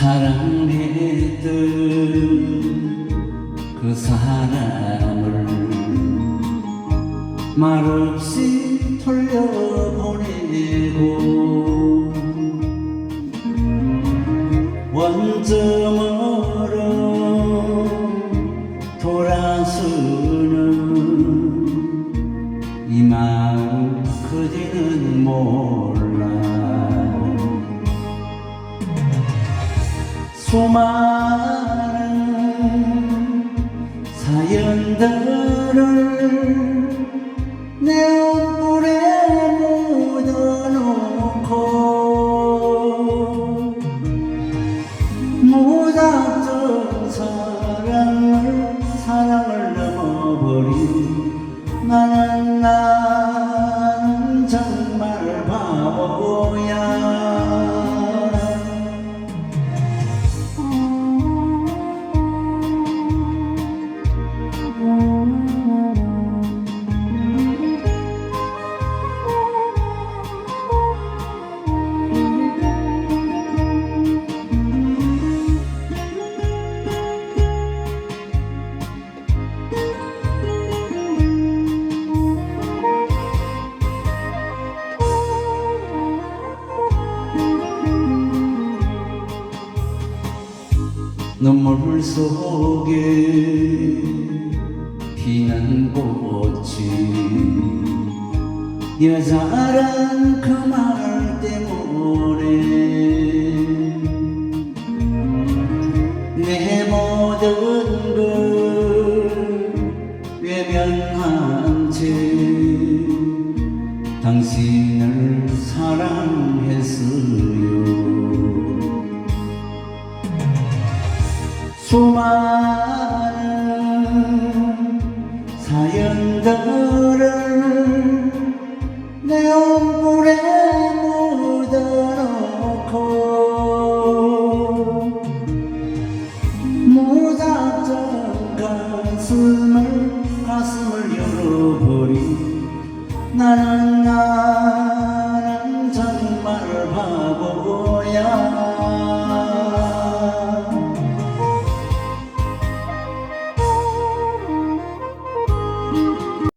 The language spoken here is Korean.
사랑했던 그 사람을 말없이 돌려보내고 원점으로 돌아서는 이 마음 그지는 몰 수많은 사연들을 내 얼굴에 묻어놓고 무작정 사랑을 사랑을 넘어버린 나는 나 눈물 속에 피는 꽃이 여자란 그 말 때문에 내 모든 걸 외면한 채 당신 수많은 사연들을 내 얼굴에 묻어놓고 무작정 가슴을 가슴을 열어버린 나는 나는 정말 바보야.